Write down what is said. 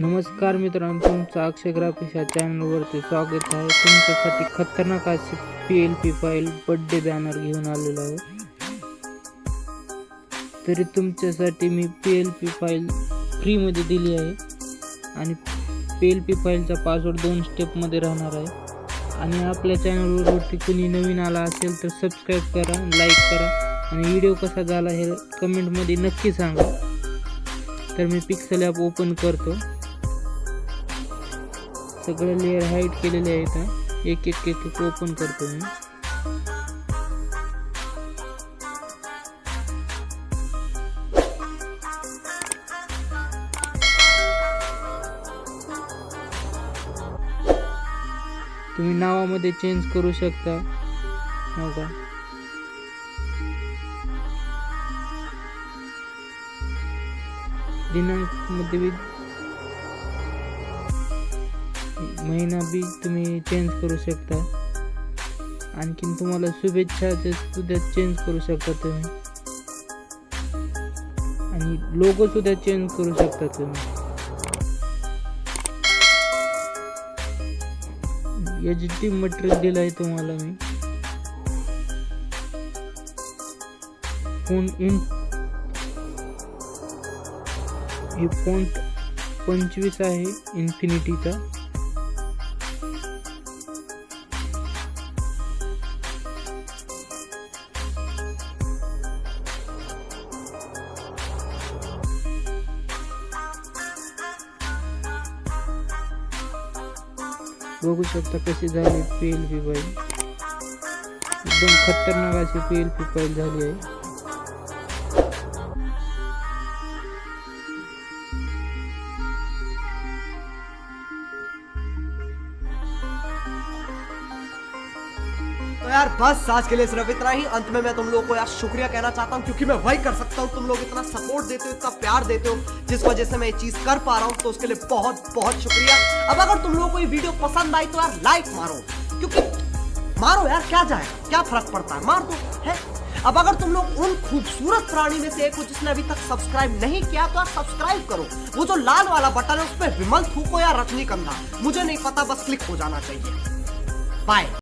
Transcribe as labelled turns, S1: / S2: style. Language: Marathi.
S1: नमस्कार मित्रांनो तुमचं अक्षय चॅनलवरती स्वागत आहे. तुमच्यासाठी खतरनाक अशी P L P file birthday banner घेऊन आलेलो आहे. तरी तुमच्यासाठी मी पी एल पी फाईल फ्रीमध्ये दिली आहे. आणि पी एल पी फाईलचा पासवर्ड दोन स्टेपमध्ये राहणार आहे. आणि आपल्या चॅनलवरती कुणी नवीन आला असेल तर सबस्क्राईब करा लाईक करा. आणि व्हिडिओ कसा झाला हे कमेंटमध्ये नक्की सांगा. तर मी पिक्सल ॲप ओपन करतो. सगळे लेअर हाईट केलेले आहेत एक एक एक एक ओपन करतो मी. तुम्ही नावामध्ये चेंज करू शकता. हो का? दिनांकमध्ये महिना बी तुम्ही चेंज करू शकता. आणखीन तुम्हाला शुभेच्छा सुद्धा चेंज करू शकता तुम्ही. आणि लोगो सुद्धा चेंज करू शकता तुम्ही. एच डी मटेरियल दिलं आहे तुम्हाला मी. फोन इन हे फोन पंचवीस आहे इन्फिनिटीचा बघू शकता कशी झाली पी एल पी फाईल एकदम खतरनाक अशी पी एल पी फाईल झाली आहे.
S2: तो यार बस आज के लिए सिर्फ़ इतना ही। अंत में मैं तुम लोगों को यार शुक्रिया कहना चाहता हूँ, क्योंकि मैं वही कर सकता हूँ। तुम लोग इतना सपोर्ट देते हो, इतना प्यार देते हो, जिस वजह से मैं ये चीज़ कर पा रहा हूँ तो उसके लिए बहुत बहुत शुक्रिया। अब अगर तुम लोगों को ये वीडियो पसंद आई तो यार लाइक मारो, क्योंकि मारो यार, क्या जाएगा क्या फ़र्क पड़ता है? मार दो, है? अब अगर तुम लोग उन खूबसूरत प्राणी में से एक हो जिसने अभी तक सब्सक्राइब नहीं किया तो यार सब्सक्राइब करो। वो जो लाल वाला बटन है, उस पर विमल थूको या रजनीगंधा। मुझे नहीं पता, बस क्लिक हो जाना चाहिए। बाय